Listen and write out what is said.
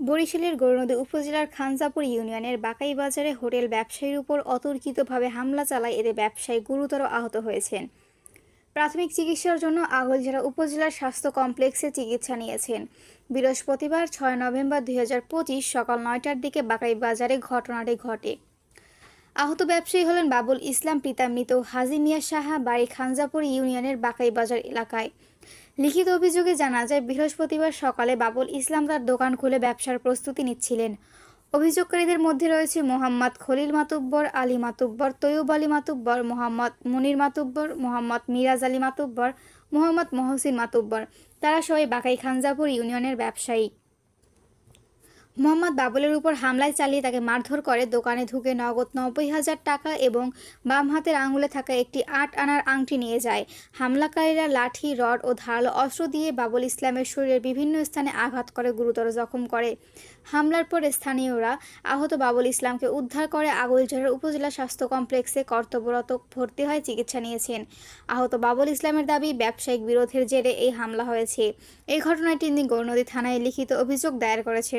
বরিশালের গৌরনদী উপজেলার খানজাপুর ইউনিয়নের বাকাই বাজারে হোটেল ব্যবসায়ীর উপর অতর্কিতভাবে হামলা চালায় এদের ব্যবসায়ী গুরুতর আহত হয়েছেন। প্রাথমিক চিকিৎসার জন্য আগলঝাড়া উপজেলার স্বাস্থ্য কমপ্লেক্সে চিকিৎসা নিয়েছেন। বৃহস্পতিবার ছয় নভেম্বর দুই হাজার পঁচিশ সকাল নয়টার দিকে বাকাই বাজারে ঘটনাটি ঘটে। আহত ব্যবসায়ী হলেন বাবুল ইসলাম, পিতা মৃত হাজি মিয়া সাহা, বাড়ি খানজাপুর ইউনিয়নের বাকাই বাজার এলাকায়। লিখিত অভিযোগে জানা যায়, বৃহস্পতিবার সকালে বাবুল ইসলাম তার দোকান খুলে ব্যবসার প্রস্তুতি নিচ্ছিলেন। অভিযোগকারীদের মধ্যে রয়েছে মোহাম্মদ খলিল মাতুব্বর, আলী মাতুব্বর, তৈয়ব আলী মাতুব্বর, মোহাম্মদ মুনির মাতুব্বর, মোহাম্মদ মিরাজ আলী মাতুব্বর, মোহাম্মদ মহসিন মাতুব্বর। তারা সবাই বাকাই খানজাপুর ইউনিয়নের ব্যবসায়ী। মোহাম্মদ বাবুলের উপর হামলায় চালিয়ে তাকে মারধর করে। দোকানে ঢুকে নগদ নব্বই হাজার টাকা এবং বাম হাতের আঙুলে থাকা একটি আট আনার আংটি নিয়ে যায়। হামলাকারীরা লাঠি, রড ও ধারালো অস্ত্র দিয়ে বাবুল ইসলামের শরীরের বিভিন্ন স্থানে আঘাত করে, গুরুতর জখম করে। হামলার পরে স্থানীয়রা আহত বাবুল ইসলামকে উদ্ধার করে আগলঝাড়ার উপজেলা স্বাস্থ্য কমপ্লেক্সে কর্তব্যরত ভর্তি হয়ে চিকিৎসা নিয়েছেন। আহত বাবুল ইসলামের দাবি, ব্যবসায়িক বিরোধের জেরে এই হামলা হয়েছে। এই ঘটনায় তিনি গৌরনদী থানায় লিখিত অভিযোগ দায়ের করেছেন